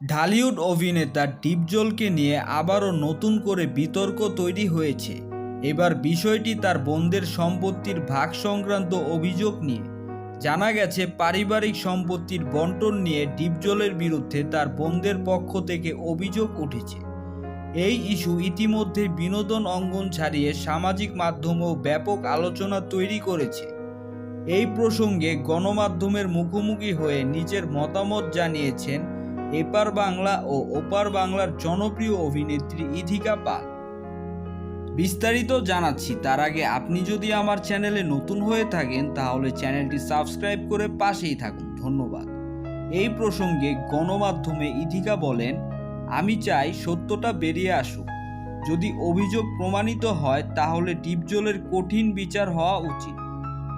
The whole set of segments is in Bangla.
ঢালিউড অভিনেতা ডিপজলকে নিয়ে আবারও নতুন করে বিতর্ক তৈরি হয়েছে। এবার বিষয়টি তার বোনদের সম্পত্তির ভাগ সংক্রান্ত অভিযোগ নিয়ে। জানা গেছে, পারিবারিক সম্পত্তির বন্টন নিয়ে ডিপজলের বিরুদ্ধে তার বোনদের পক্ষ থেকে অভিযোগ উঠেছে। এই ইস্যু ইতিমধ্যে বিনোদন অঙ্গন ছাড়িয়ে সামাজিক মাধ্যমেও ব্যাপক আলোচনা তৈরি করেছে। এই প্রসঙ্গে গণমাধ্যমের মুখোমুখি হয়ে নিজের মতামত জানিয়েছেন এপার বাংলা ও ওপার বাংলার জনপ্রিয় অভিনেত্রী ইথিকা পাল। বিস্তারিত জানাচ্ছি, তার আগে আপনি যদি আমার চ্যানেলে নতুন হয়ে থাকেন, তাহলে চ্যানেলটি সাবস্ক্রাইব করে পাশেই থাকুন। ধন্যবাদ। এই প্রসঙ্গে গণমাধ্যমে ইথিকা বলেন, আমি চাই সত্যটা বেরিয়ে আসুক। যদি অভিযোগ প্রমাণিত হয়, তাহলে ডিপজলের কঠিন বিচার হওয়া উচিত।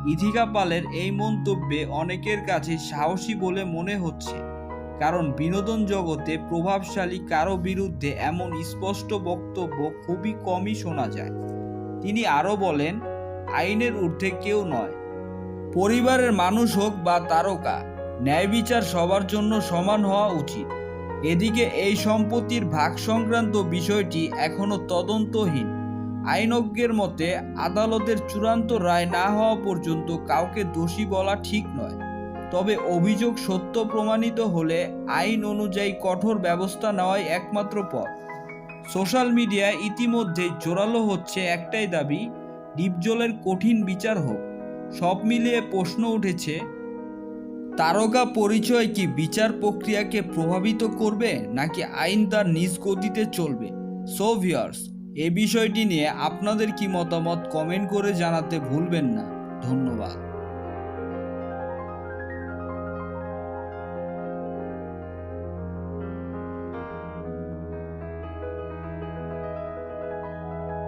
ইথিকা পালের এই মন্তব্যে অনেকের কাছে সাহসী বলে মনে হচ্ছে। কারণ বিনোদন জগতে প্রভাবশালী কারও বিরুদ্ধে এমন স্পষ্ট বক্তব্য খুবই কমই শোনা যায়। তিনি আরও বলেন, আইনের ঊর্ধ্বে কেউ নয়। পরিবারের মানুষ হোক বা তারকা, ন্যায় বিচার সবার জন্য সমান হওয়া উচিত। এদিকে এই সম্পত্তির ভাগ সংক্রান্ত বিষয়টি এখনও তদন্তহীন। আইনজ্ঞের মতে, আদালতের চূড়ান্ত রায় না হওয়া পর্যন্ত কাউকে দোষী বলা ঠিক নয়। তবে অভিযোগ সত্য প্রমাণিত হলে আইন অনুযায়ী কঠোর ব্যবস্থা নেওয়াই একমাত্র পথ। সোশ্যাল মিডিয়ায় ইতিমধ্যে জোরালো হচ্ছে একটাই দাবি, ডিপজলের কঠিন বিচার হোক। সব মিলিয়ে প্রশ্ন উঠেছে, তারকা পরিচয় কি বিচার প্রক্রিয়াকে প্রভাবিত করবে নাকি আইন তার নিজ গতিতে চলবে? সো ভিউয়ার্স এ বিষয়টি নিয়ে আপনাদের কি মতামত কমেন্ট করে জানাতে ভুলবেন না। ধন্যবাদ।